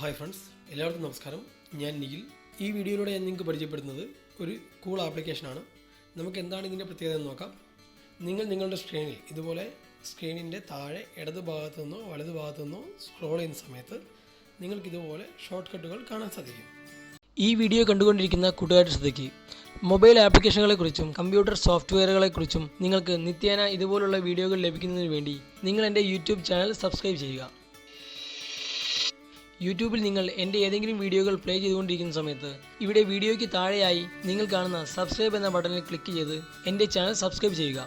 Hi friends എല്ലാവർക്കും നമസ്കാരം. ഞാൻ നിഖിൽ. ഈ വീഡിയോയിലൂടെ ഞാൻ നിങ്ങൾക്ക് പരിചയപ്പെടുന്നത് ഒരു കൂൾ ആപ്ലിക്കേഷനാണ് നമുക്ക് എന്താണ് ഇതിന്റെ പ്രത്യേകത എന്ന് നോക്കാം. നിങ്ങൾ നിങ്ങളുടെ സ്ക്രീനിൽ ഇതുപോലെ സ്ക്രീനിന്റെ താഴെ ഇടത് ഭാഗത്തു നിന്നോ വലത് ഭാഗത്തു നിന്നോ സ്ക്രോൾ ചെയ്യുന്ന സമയത്ത് നിങ്ങൾക്ക് ഇതുപോലെ ഷോർട്ട് കട്ടുകൾ കാണാൻ സാധിക്കും. ഈ വീഡിയോ കണ്ടുകൊണ്ടിരിക്കുന്ന കൂട്ടുകാരുടെ ശ്രദ്ധയ്ക്ക് മൊബൈൽ ആപ്ലിക്കേഷനുകളെക്കുറിച്ചും കമ്പ്യൂട്ടർ സോഫ്റ്റ്വെയറുകളെക്കുറിച്ചും നിങ്ങൾക്ക് നിത്യേന ഇതുപോലുള്ള വീഡിയോകൾ ലഭിക്കുന്നതിന് വേണ്ടി നിങ്ങൾ എന്റെ യൂട്യൂബ് ചാനൽ സബ്സ്ക്രൈബ് ചെയ്യുക. യൂട്യൂബിൽ നിങ്ങൾ എന്റെ ഏതെങ്കിലും വീഡിയോകൾ പ്ലേ ചെയ്തുകൊണ്ടിരിക്കുന്ന സമയത്ത് ഇവിടെ വീഡിയോയ്ക്ക് താഴെയായി നിങ്ങൾ കാണുന്ന സബ്സ്ക്രൈബ് എന്ന ബട്ടണിൽ ക്ലിക്ക് ചെയ്ത് എന്റെ ചാനൽ സബ്സ്ക്രൈബ് ചെയ്യുക.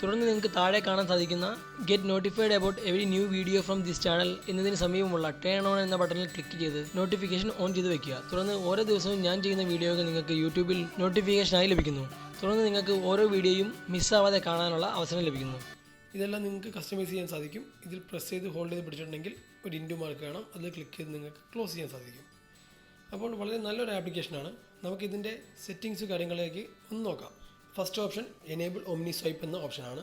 തുടർന്ന് നിങ്ങൾക്ക് താഴെ കാണാൻ സാധിക്കുന്ന get notified about every new video from this channel എന്നതിന് സമീപമുള്ള ടേൺ ഓൺ എന്ന ബട്ടണിൽ ക്ലിക്ക് ചെയ്ത് നോട്ടിഫിക്കേഷൻ ഓൺ ചെയ്ത് വെക്കുക. തുടർന്ന് ഓരോ ദിവസവും ഞാൻ ചെയ്യുന്ന വീഡിയോകൾ നിങ്ങൾക്ക് യൂട്യൂബിൽ നോട്ടിഫിക്കേഷനായി ലഭിക്കുന്നു. തുടർന്ന് നിങ്ങൾക്ക് ഓരോ വീഡിയോയും മിസ്സാവാതെ കാണാനുള്ള അവസരം ലഭിക്കുന്നു. ഇതെല്ലാം നിങ്ങൾക്ക് കസ്റ്റമൈസ് ചെയ്യാൻ സാധിക്കും. ഇതിൽ പ്രസ് ചെയ്ത് ഹോൾഡ് ചെയ്ത് പിടിച്ചിട്ടുണ്ടെങ്കിൽ ഒരു ഇൻഡു മാർക്ക് കാണാം അതിൽ ക്ലിക്ക് ചെയ്ത് നിങ്ങൾക്ക് ക്ലോസ് ചെയ്യാൻ സാധിക്കും. അപ്പോൾ വളരെ നല്ലൊരു ആപ്ലിക്കേഷനാണ് നമുക്കിതിന്റെ സെറ്റിങ്സ് കാര്യങ്ങളിലേക്ക് ഒന്ന് നോക്കാം. First option enable Omni Swipe എന്ന ഓപ്ഷനാണ്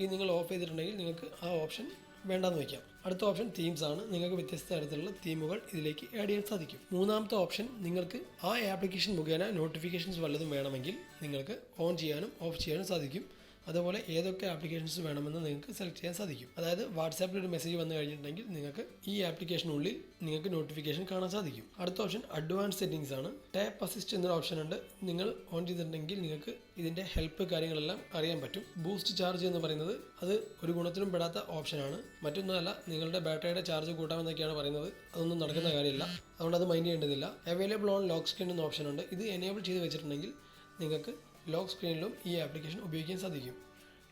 ഇത് നിങ്ങൾ ഓഫ് ചെയ്തിട്ടുണ്ടെങ്കിൽ നിങ്ങൾക്ക് ആ ഓപ്ഷൻ വേണ്ടാന്ന് വയ്ക്കാം. അടുത്ത ഓപ്ഷൻ തീംസ് ആണ്. നിങ്ങൾക്ക് വ്യത്യസ്ത തരത്തിലുള്ള തീമുകൾ ഇതിലേക്ക് ആഡ് ചെയ്യാൻ സാധിക്കും. മൂന്നാമത്തെ ഓപ്ഷൻ നിങ്ങൾക്ക് ആ ആപ്ലിക്കേഷൻ മുഖേന നോട്ടിഫിക്കേഷൻസ് വല്ലതും വേണമെങ്കിൽ നിങ്ങൾക്ക് ഓൺ ചെയ്യാനും ഓഫ് ചെയ്യാനും സാധിക്കും. അതുപോലെ ഏതൊക്കെ ആപ്ലിക്കേഷൻസ് വേണമെന്ന് നിങ്ങൾക്ക് സെലക്ട് ചെയ്യാൻ സാധിക്കും. അതായത് വാട്സാപ്പിൽ ഒരു മെസ്സേജ് വന്നു കഴിഞ്ഞിട്ടുണ്ടെങ്കിൽ നിങ്ങൾക്ക് ഈ ആപ്ലിക്കേഷനുള്ളിൽ നിങ്ങൾക്ക് നോട്ടിഫിക്കേഷൻ കാണാൻ സാധിക്കും. അടുത്ത ഓപ്ഷൻ അഡ്വാൻസ് സെറ്റിംഗ്സ് ആണ്. ടാപ്പ് അസിസ്റ്റ് എന്നൊരു ഓപ്ഷൻ ഉണ്ട്. നിങ്ങൾ ഓൺ ചെയ്തിട്ടുണ്ടെങ്കിൽ നിങ്ങൾക്ക് ഇതിന്റെ ഹെൽപ്പ് കാര്യങ്ങളെല്ലാം അറിയാൻ പറ്റും. ബൂസ്റ്റ് ചാർജ് എന്ന് പറയുന്നത് അത് ഒരു ഗുണത്തിനും പെടാത്ത ഓപ്ഷനാണ് മറ്റൊന്നുമല്ല നിങ്ങളുടെ ബാറ്ററിയുടെ ചാർജ് കൂട്ടാമെന്നൊക്കെയാണ് പറയുന്നത്. അതൊന്നും നടക്കുന്ന കാര്യമില്ല. അതുകൊണ്ട് അത് മൈൻഡ് ചെയ്യേണ്ടതില്ല. അവൈലബിൾ ഓൺ ലോക്ക് സ്ക്രീൻ എന്ന ഓപ്ഷൻ ഉണ്ട്. ഇത് എനേബിൾ ചെയ്ത് വെച്ചിട്ടുണ്ടെങ്കിൽ നിങ്ങൾക്ക് ലോക്ക് സ്ക്രീനിലും ഈ ആപ്ലിക്കേഷൻ ഉപയോഗിക്കാൻ സാധിക്കും.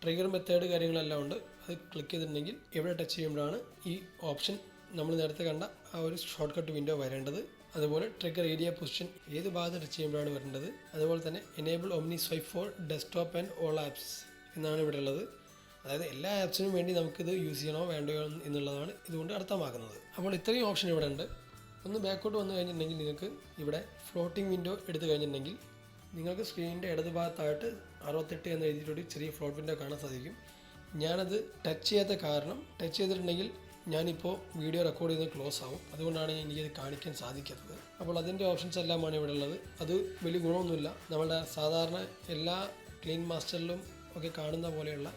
ട്രിഗർ മെത്തേഡ് കാര്യങ്ങളെല്ലാം ഉണ്ട്. അത് ക്ലിക്ക് ചെയ്തിട്ടുണ്ടെങ്കിൽ എവിടെ ടച്ച് ചെയ്യുമ്പോഴാണ് ഈ ഓപ്ഷൻ നമ്മൾ നേരത്തെ കണ്ട ആ ഒരു ഷോർട്ട് കട്ട് വിൻഡോ വരേണ്ടത്. അതുപോലെ ട്രിഗർ ഏരിയ പൊസിഷൻ ഏത് ഭാഗത്ത് ടച്ച് ചെയ്യുമ്പോഴാണ് വരേണ്ടത്. അതുപോലെ തന്നെ enable Omni Swipe for desktop and all apps എന്നാണ് ഇവിടെ ഉള്ളത്. അതായത് എല്ലാ ആപ്സിനും വേണ്ടി നമുക്കിത് യൂസ് ചെയ്യണോ വേണ്ടയോ എന്നുള്ളതാണ് ഇതുകൊണ്ട് അർത്ഥമാക്കുന്നത്. അപ്പോൾ ഇത്രയും ഓപ്ഷൻ ഇവിടെ ഉണ്ട്. ഒന്ന് ബാക്കോട്ട് വന്നു കഴിഞ്ഞിട്ടുണ്ടെങ്കിൽ നിങ്ങൾക്ക് ഇവിടെ ഫ്ലോട്ടിംഗ് വിൻഡോ എടുത്തു കഴിഞ്ഞിട്ടുണ്ടെങ്കിൽ നിങ്ങൾക്ക് സ്ക്രീനിന്റെ ഇടത് ഭാഗത്തായിട്ട് അറുപത്തെട്ട് എന്ന് എഴുതിയിട്ടൊരു ചെറിയ ഫ്ലോട്ട് വിൻഡോ കാണാൻ സാധിക്കും. ഞാനത് ടച്ച് ചെയ്യാത്ത കാരണം ടച്ച് ചെയ്തിട്ടുണ്ടെങ്കിൽ ഞാനിപ്പോൾ വീഡിയോ റെക്കോർഡ് ചെയ്ത് ക്ലോസ് ആവും. അതുകൊണ്ടാണ് എനിക്കത് കാണിക്കാൻ സാധിക്കാത്തത്. അപ്പോൾ അതിന്റെ ഓപ്ഷൻസ് എല്ലാമാണ് ഇവിടെ ഉള്ളത്. അത് വലിയ ഗുണമൊന്നുമില്ല. നമ്മുടെ സാധാരണ എല്ലാ ക്ലീൻ മാസ്റ്ററിലും ഒക്കെ കാണുന്ന പോലെയുള്ള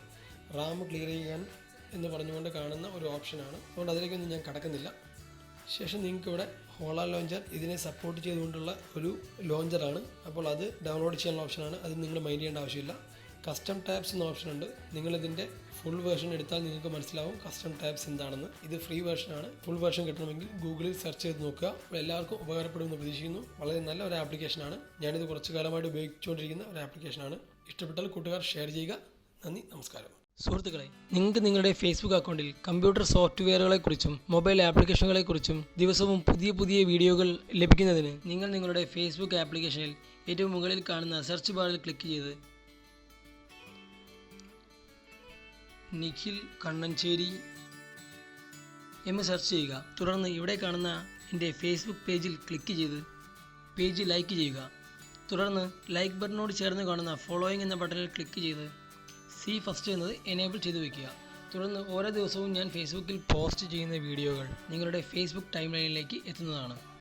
റാം ക്ലിയർ ചെയ്യാൻ എന്ന് പറഞ്ഞുകൊണ്ട് കാണുന്ന ഒരു ഓപ്ഷനാണ് അതുകൊണ്ട് അതിലേക്കൊന്നും ഞാൻ കടക്കുന്നില്ല. ശേഷം നിങ്ങൾക്ക് ഇവിടെ ഹോള ലോഞ്ചർ ഇതിനെ സപ്പോർട്ട് ചെയ്തുകൊണ്ടുള്ള ഒരു ലോഞ്ചറാണ്. അപ്പോൾ അത് ഡൗൺലോഡ് ചെയ്യാനുള്ള ഓപ്ഷനാണ്. അത് നിങ്ങൾ മൈൻഡ് ചെയ്യേണ്ട ആവശ്യമില്ല. കസ്റ്റം ടാബ്സ് എന്ന ഓപ്ഷൻ ഉണ്ട്. നിങ്ങളിതിന്റെ ഫുൾ വേർഷൻ എടുത്താൽ നിങ്ങൾക്ക് മനസ്സിലാവും കസ്റ്റം ടാബ്സ് എന്താണെന്ന്. ഇത് ഫ്രീ വേർഷനാണ് ഫുൾ വേർഷൻ കിട്ടണമെങ്കിൽ ഗൂഗിളിൽ സെർച്ച് ചെയ്ത് നോക്കുക. എല്ലാവർക്കും ഉപകാരപ്പെടുമെന്ന് പ്രതീക്ഷിക്കുന്നു. വളരെ നല്ല ഒരു ആപ്ലിക്കേഷനാണ് ഞാനിത് കുറച്ചു കാലമായിട്ട് ഉപയോഗിച്ചുകൊണ്ടിരിക്കുന്ന ഒരു ആപ്ലിക്കേഷനാണ് ഇഷ്ടപ്പെട്ടാൽ കൂട്ടുകാർ ഷെയർ ചെയ്യുക. നന്ദി നമസ്കാരം. സുഹൃത്തുക്കളെ നിങ്ങൾക്ക് നിങ്ങളുടെ ഫേസ്ബുക്ക് അക്കൗണ്ടിൽ കമ്പ്യൂട്ടർ സോഫ്റ്റ്വെയറുകളെക്കുറിച്ചും മൊബൈൽ ആപ്ലിക്കേഷനുകളെക്കുറിച്ചും ദിവസവും പുതിയ പുതിയ വീഡിയോകൾ ലഭിക്കുന്നതിന് നിങ്ങൾ നിങ്ങളുടെ ഫേസ്ബുക്ക് ആപ്ലിക്കേഷനിൽ ഏറ്റവും മുകളിൽ കാണുന്ന സെർച്ച് ബാറിൽ ക്ലിക്ക് ചെയ്ത് നിഖിൽ കണ്ണഞ്ചേരി എന്ന് സെർച്ച് ചെയ്യുക. തുടർന്ന് ഇവിടെ കാണുന്ന എന്റെ ഫേസ്ബുക്ക് പേജിൽ ക്ലിക്ക് ചെയ്ത് പേജ് ലൈക്ക് ചെയ്യുക. തുടർന്ന് ലൈക്ക് ബട്ടണോട് ചേർന്ന് കാണുന്ന ഫോളോയിങ് എന്ന ബട്ടണിൽ ക്ലിക്ക് ചെയ്ത് സി ഫസ്റ്റ് എന്നത് എനേബിൾ ചെയ്ത് വെക്കുക. തുടർന്ന് ഓരോ ദിവസവും ഞാൻ ഫേസ്ബുക്കിൽ പോസ്റ്റ് ചെയ്യുന്ന വീഡിയോകൾ നിങ്ങളുടെ ഫേസ്ബുക്ക് ടൈം ലൈനിലേക്ക് എത്തുന്നതാണ്.